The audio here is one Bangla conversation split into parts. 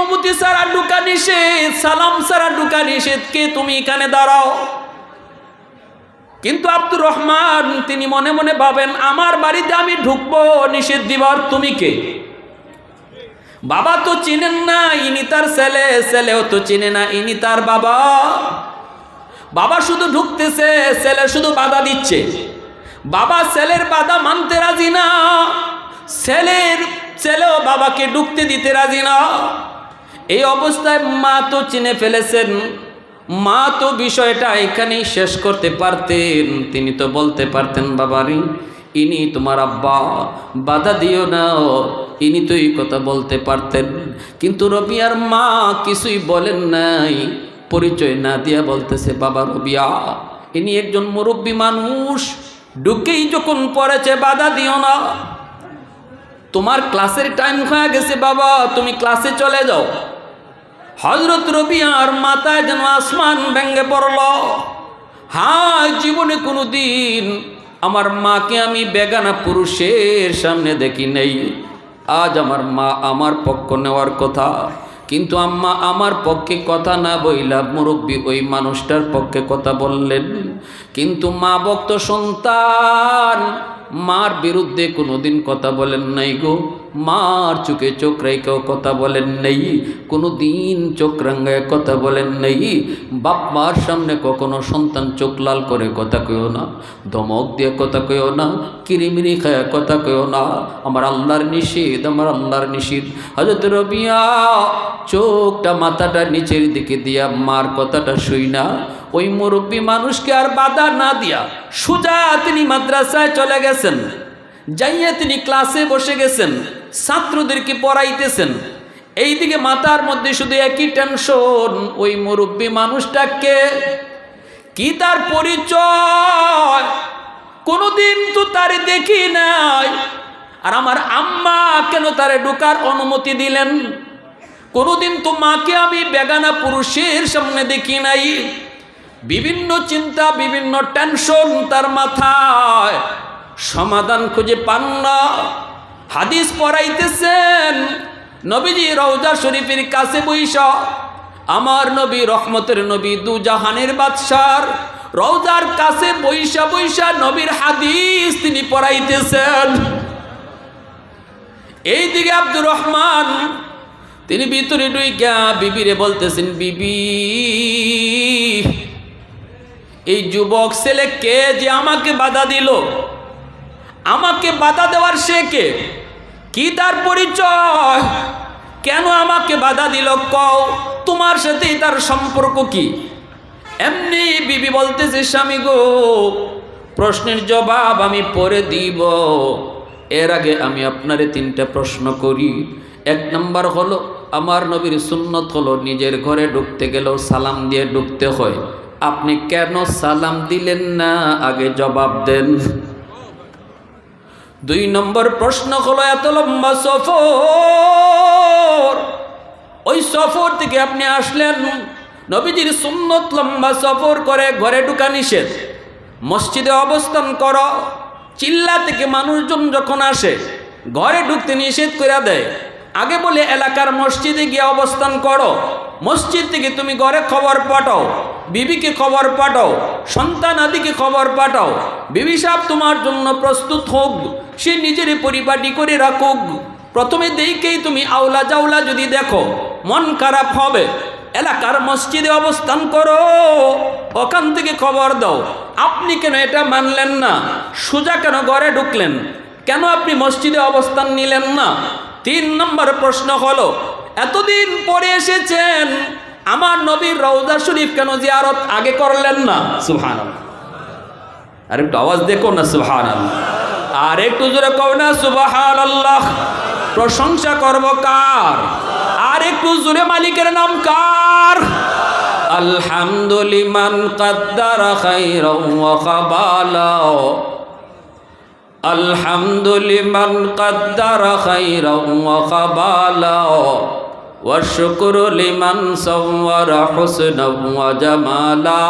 অনুমতি ছাড়া ঢুকা নিষেধ, সালাম ছাড়া ঢুকা নিষেধ, কে তুমি এখানে দাঁড়াও? কিন্তু আব্দুর রহমান, তিনি মনে মনে ভাবেন, আমার বাড়িতে আমি ঢুকবো, নিষেধ দিবার তুমি কে? বাবা তো চিনেন না, ইনি তার ছেলে, ছেলেও তো চিনে না, ইনি তার বাবা। বাবা শুধু ঢুকতেছে, ছেলে শুধু বাধা দিচ্ছে। বাবা ছেলের বাধা মানতে রাজি না, ছেলের ছেলেও বাবাকে ঢুকতে দিতে রাজি না। এই অবস্থায় মা তো চিনে ফেলেছেন। মা তো বিষয়টা এখানেই শেষ করতে পারতেন। তিনি তো বলতে পারতেন, বাবারি, ইনি তোমার আব্বা, বাধা দিও না। ইনি তো এই কথা বলতে পারতেন। কিন্তু রবিয়ার মা কিছুই বলেন নাই। পরিচয় না দিয়া বলতেছে, বাবা রবিয়া ইনি একজন মুরব্বী মানুষ। ঢুকেই যখন পড়েছে, বাধা দিও না। তোমার ক্লাসের টাইম হয়ে গেছে, বাবা। তুমি ক্লাসে চলে যাও। হজরত রবিয়ার মাথায় যেন আসমান ভেঙ্গে পড়ল। হ্যাঁ জীবনে কোনো দিন আমার মাকে আমি বেগানা পুরুষের সামনে দেখি নেই। আজ আমার মা আমার পক্ষ নেওয়ার কথা। কিন্তু আম্মা আমার পক্ষে কথা না বইলা মুরব্বী ওই মানুষটার পক্ষে কথা বললেন। কিন্তু মা ভক্ত সন্তান, মার বিরুদ্ধে কোনোদিন কথা বলেন নাই গো। মার চোখে চোখ রেখেও কথা বলেন নেই কোনো দিন চোখ রাঙ্গায় কথা বলেন নেই। বাপ মার সামনে কখনো সন্তান চোখ লাল করে কথা কেউ না ধমক দিয়ে কথা কেউ না, কিরিমিরি খায় কথা কেউ না। আমার আল্লাহর নিষেধ, আমার আল্লাহর নিষেধ। হজরত রবিয়া চোখটা মাথাটা নিচের দিকে দিয়া মার কথাটা শুই না। ওই মুরব্বী মানুষকে আর বাধা না দিয়া সুজা তিনি মাদ্রাসায় চলে গেছেন, যাইয়া তিনি ক্লাসে বসে গেছেন। ছাত্রদেরকে পড়াইতেছেন। এইদিকে মাথার মধ্যে শুধু একই টেনশন ওই মুরব্বী মানুষটাকে কি তার পরিচয়? কোনোদিন তো তারে দেখি নাই। আর আমার আম্মা কেন তারে ঢোকার অনুমতি দিলেন? কোনোদিন তো মাকে আমি বেগানা পুরুষের সামনে দেখি নাই। বিভিন্ন চিন্তা, বিভিন্ন টেনশন তার মাথায়। সমাধান খুঁজে পান না। হাদিস পড়াইতেছেন। নবীজি রওজা শরীফের কাছে বৈশা, আমার নবী রহমতের নবী দু জাহানের বাদশার। রওজার কাছে বৈশা বৈশা নবীর হাদিস তিনি পড়াইতেছেন। এই দিকে আব্দুর রহমান, তিনি ভিতরে ডুইকা বিবিরে বলতেছেন, বিবি, এই যুবক ছেলে কে যে আমাকে বাধা দিল? আমাকে বাধা দেওয়ার সে কে? কি তার পরিচয়? কেন আমাকে বাধা দিল? কও, তোমার সাথেই তার সম্পর্ক কি? এমনি বিবি বলতেছে, স্বামী গো, প্রশ্নের জবাব আমি পরে দিব। এর আগে আমি আপনারে তিনটা প্রশ্ন করি। এক নম্বর হলো, আমার নবীর সুন্নত হলো নিজের ঘরে ঢুকতে গেলেও সালাম দিয়ে ঢুকতে হয়। আপনি কেন সালাম দিলেন না? আগে জবাব দেন। দুই নম্বর প্রশ্ন হলো, এত লম্বা সফর? ওই সফর থেকে আপনি আসলেন, নবীজির সুন্নত লম্বা সফর করে ঘরে ঢুকা নিষেধ। মসজিদে অবস্থান কর, চিল্লা থেকে মানুষজন যখন আসে, ঘরে ঢুকতে নিষেধ করে দেয়। আগে বলে, এলাকার মসজিদে গিয়ে অবস্থান করো। মসজিদ থেকে তুমি ঘরে খবর পাঠাও, বিবিকে খবর পাঠাও, সন্তান আদিকে খবর পাঠাও। বিবি সাহেব তোমার জন্য প্রস্তুত হোক, সে নিজের পরিপাটি করে রাখুক। প্রথমে দেখেই তুমি আওলা জাওলা যদি দেখো, মন খারাপ হবে। এলাকার মসজিদে অবস্থান করো, ওখান থেকে খবর দাও। আপনি কেন এটা মানলেন না? সোজা কেন ঘরে ঢুকলেন? কেন আপনি মসজিদে অবস্থান নিলেন না? তিন নম্বর প্রশ্ন হলো এতদিন পরে এসেছেন, আমার নবীর রওজা শরীফ কেন জিয়ারত আগে করলেন না? সুহান আর একটু আওয়াজ দেখো না সুহান আর একটু জোরে কও না সুবাহান আল্লাহ প্রশংসা করব কার? আর একটু জোরে মালিকের নাম কার? আলহামদুলিমান কাদ্দার খাইরাও ওয়া আলহামদুলিমান কাদ্দার খাইরাও ওয়া والشكر لمن صور حسنا وجمالا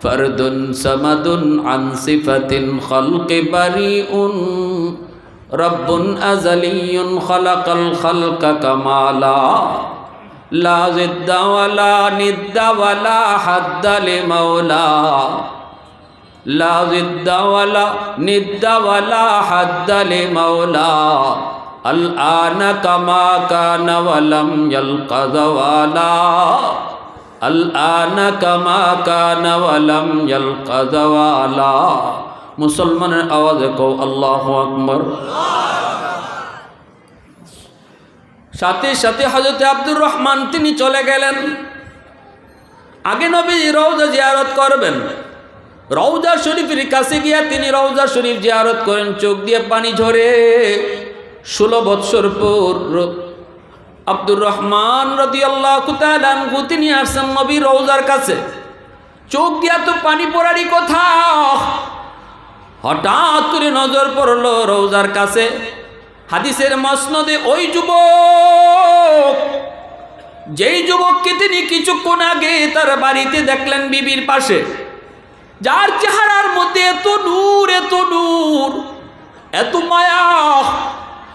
فرد سمد عن صفة خلق بريء رب أزلي خلق الخلق كمالا لا ضد ولا ند ولا حد لمولا لا ضد ولا ند ولا حد لمولا الآن كما كان ولم يلق زوالا الآن كما كان ولم يلق زوالا মুসলমানের আওয়াজে কও আল্লাহ আকবর সাথে সাথে হজরত আব্দুর রহমান তিনি চলে গেলেন আগে নবী রৌজা জিয়ারত করবেন রৌজা শরীফের কাছে গিয়া তিনি রৌজা শরীফ জিয়ারত করেন চোখ দিয়ে পানি ঝরে ষোলো বৎসর পর আব্দুর রহমান রদি আল্লাহ কুতালানহু তিনি আসছেন নবী রৌজার কাছে। চোখ দিয়া তো পানি পড়ারই কথা। হঠাৎ করে নজর পড়ল রৌজার কাছে। হাদিসের মসনদে ওই যুবক, যেই যুবককে তিনি কিছুক্ষণ আগে তার বাড়িতে দেখলেন বিবির পাশে। যার চেহারার মধ্যে এত নূর এত নূর, এত মায়া।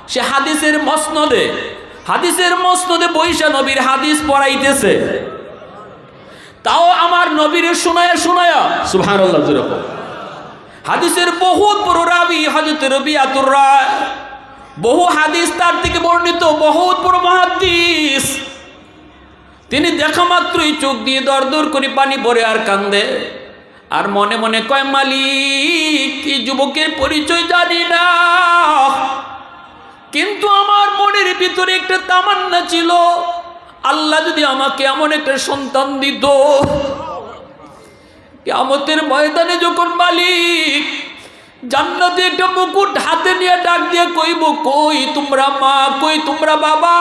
সে হাদিসের মসনদে হাদিসের মসনদে বৈশা নবীর হাদিস পড়াইতেছে। তাও আমার নবীর শোনায়া শোনায়া সুভান হাদিসের বহুত বড় রাবি হজরত রবি আতুর রায় বহু হাদিস তার থেকে বর্ণিত, বহুত বড় মহাদিস। তিনি দেখা মাত্রই চোখ দিয়ে দর দর করে পানি পরে আর কান্দে। আর মনে মনে কয়, মালিক, এই যুবকের পরিচয় জানি না। কিন্তু আমার মনের ভিতরে একটা তামান্না ছিল। আল্লাহ যদি আমাকে এমন একটা সন্তান দিত কেমতের ময়দানে যখন মালিক জান্নাতে একটা মুকুট হাতে নিয়ে ডাক দিয়ে কইব, কই তোমরা মা, কই তোমরা বাবা?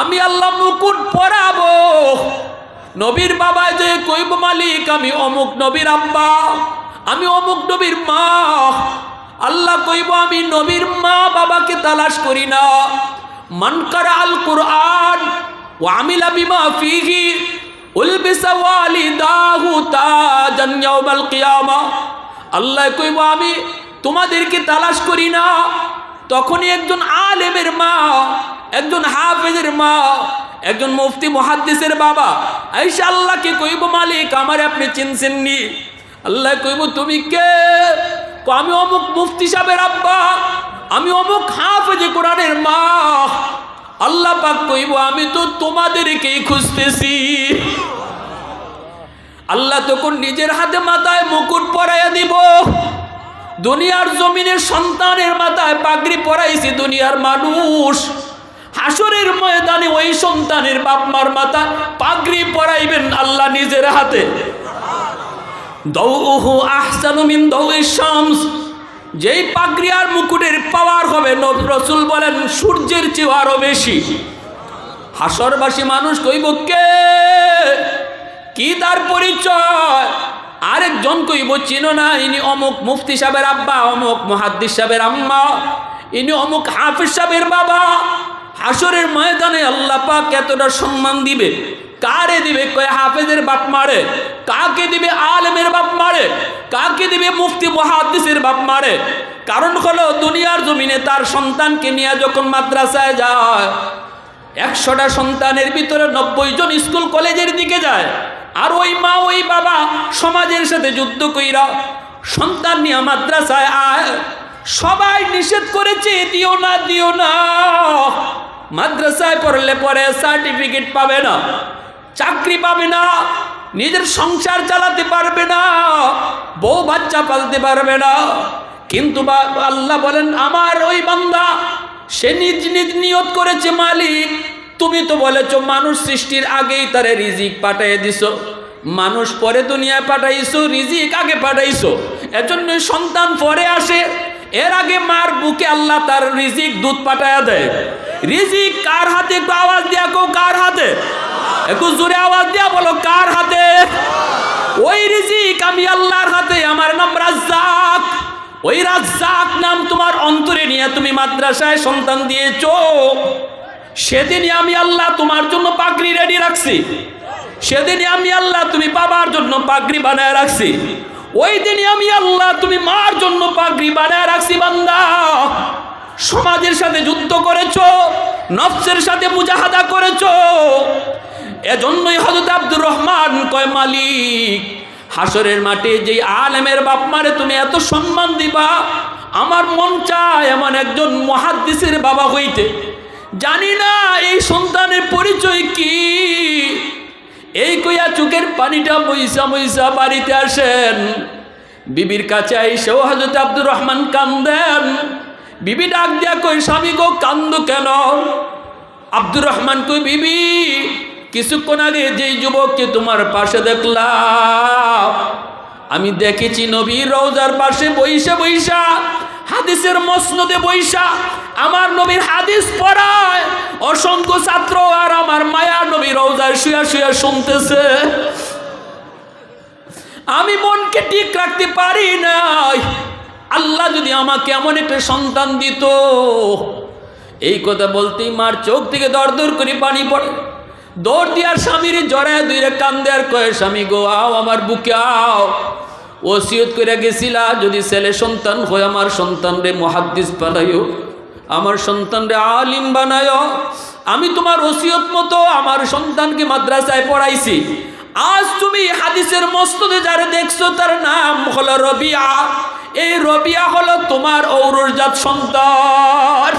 আমি আল্লাহ মুকুট পরাবো। নবীর বাবা যে কইব, মালিক, আমি অমুক নবীর আব্বা, আমি অমুক নবীর মা। আমি নবীর মা বাবাকে তালাশ করি না। মানকার আল কুরআন ও আমিলা বিমা ফিহি আল্লাহ কইব, আমি তোমাদেরকে তালাশ করি না। তখনই একজন আলেমের মা, একজন হাফেজের মা, একজন মুফতি মহাদ্দিসের বাবা আইসা আল্লাহকে কইব, মালিক, আমার আপনি চিনছেননি। আল্লাহ কইব, তুমি কো? আমি অমুক মুফতি সাহেবের আব্বা, আমি অমুক হাফেজে কোরআনের মা। আল্লাহ পাক কইব, আমি তো তোমাদেরকেই খুঁজতেছি। আল্লাহ তখন নিজের হাতে মাথায় মুকুট পরাইয়া দিব। দুনিয়ার জমিনের সন্তানের মাথায় পাগড়ি পরাইছি দুনিয়ার মানুষ। হাসরের ময়দানে ওই সন্তানের বাপ মার মাথায় পাগড়ি পরাইবেন আল্লাহ নিজের হাতে। দৌহু আহসানু মিন দৌই শামস। যেই পাগড়ি মুকুটের পাওয়ার হবে রসুল বলেন, সূর্যের চেয়ে আরও বেশি। হাসরবাসী মানুষ কইব, কে? কি তার পরিচয়? আরেকজন কইব, চিনো না, ইনি অমুক মুফতি সাহেবের আব্বা, অমুক মহাদ্দিস সাহেবের আম্মা, ইনি অমুক হাফিজ সাহেবের বাবা। হাসরের ময়দানে আল্লাহ পাক এতটা সম্মান দিবে। কারে দিবে? কয় হাফেজের বাপ মারে। কাকে দিবে? মারে কাকে দিবে মুফতি মহাদ্দিসের বাপ মারে। কারণ হলো দুনিয়ার জমিনে তার সন্তানকে নিয়ে যখন মাদ্রাসায় যায়, একশোটা সন্তানের ভিতরে নব্বই জন স্কুল কলেজের দিকে যায়, আর ওই মা ওই বাবা সমাজের সাথে যুদ্ধ কইরা সন্তান নিয়ে মাদ্রাসায় আয়। সবাই নিষেধ করেছে, দিও না দিও না। মাদ্রাসায় পড়লে পরে সার্টিফিকেট পাবে না, চাকরি পাবে না। নিজের সংসার চালাতে পারবে না, বউ বাচ্চা পালতে পারবে না। কিন্তু আল্লাহ বলেন, আমার ওই বান্দা, সে নিজ নিজ নিয়ত করেছে মালিক। তুমি তো বলেছ, মানুষ সৃষ্টির আগেই তারে রিজিক পাঠিয়ে দিছো। মানুষ পরে দুনিয়ায় পাঠাইছো, রিজিক আগে পাঠাইছো। এজন্য সন্তান পরে আসে, এর আগে মার বুকে আল্লাহ তার রিজিক দুধ পাঠায়া দেয়। রিজিক কার হাতে? আওয়াজ দিয়া কো কার হাতে? একটু জোরে আওয়াজ দিয়া বলো, কার হাতে? ওই রিজিক আমি আল্লাহর হাতে, আমার নাম রাজ্জাক। ওই রাজ্জাক নাম তোমার অন্তরে নিয়ে তুমি মাদ্রাসায় সন্তান দিয়েছ। সেদিনই আমি আল্লাহ তোমার জন্য পাগড়ি রেডি রাখছি। সেদিনই আমি আল্লাহ তুমি বাবার জন্য পাগড়ি বানায় রাখছি। ওই দিনই আমি আল্লাহ তুমি মার জন্য পাগড়ি বানায় রাখছি, বান্দা। সমাজের সাথে যুদ্ধ করেছ, নফসের সাথে মুজাহাদা করেছ। এজন্যই হজরত আব্দুর রহমান কয়, মালিক হাসরের মাঠে যেই আলেমের বাপ মারে তুমি এত সম্মান দিবা? আমার মন চায় এমন একজন মহাদ্দিসের বাবা হইতে। জানি না এই সন্তানের পরিচয় কি। এই কইয়া চোখের পানিটা মইসা মইসা বাড়িতে আসেন। বিবির কাছে আইসেও হজরত আব্দুর রহমান কান্দেন। বিবি ডাক দিয়া কই স্বামী গো, কান্দ কেন? আব্দুর রহমান কই বিবি কিছুক্ষণ আগে যেই যুবককে তোমার পাশে দেখলাম, আমি দেখেছি নবীর রওজার পাশে বইসা বইসা, হাদিসের মসনদে বৈশা আমার নবীর হাদিস পড়ায়। অসংখ্য ছাত্র আর আমার মায়া নবী রওজায় শুয়া শুয়া শুনতেছে। আমি মনকে ঠিক রাখতে পারি নাই। আল্লাহ যদি আমাকে এমন একটা সন্তান দিত, এই কথা বলতেই মার চোখ থেকে দর দর করে পানি পড়ে। দৌড় দিয়ার স্বামীর জড়ায় দুইরে কান্দে আর কয়ে, স্বামী গো, আও আমার বুকে আও। ওসিয়ত করে গেছিলা, যদি ছেলে সন্তান হয়, আমার সন্তান রে মহাদ্দিস বানাইও। আমার সন্তান রে আলিম বানায় আমি তোমার ওসিয়ত মতো আমার সন্তানকে মাদ্রাসায় পড়াইছি। আজ তুমি হাদিসের মস্তদে যারা দেখছ, তার নাম হলো রবিয়া। এই রবিয়া হলো তোমার ঔরজাত সন্তান।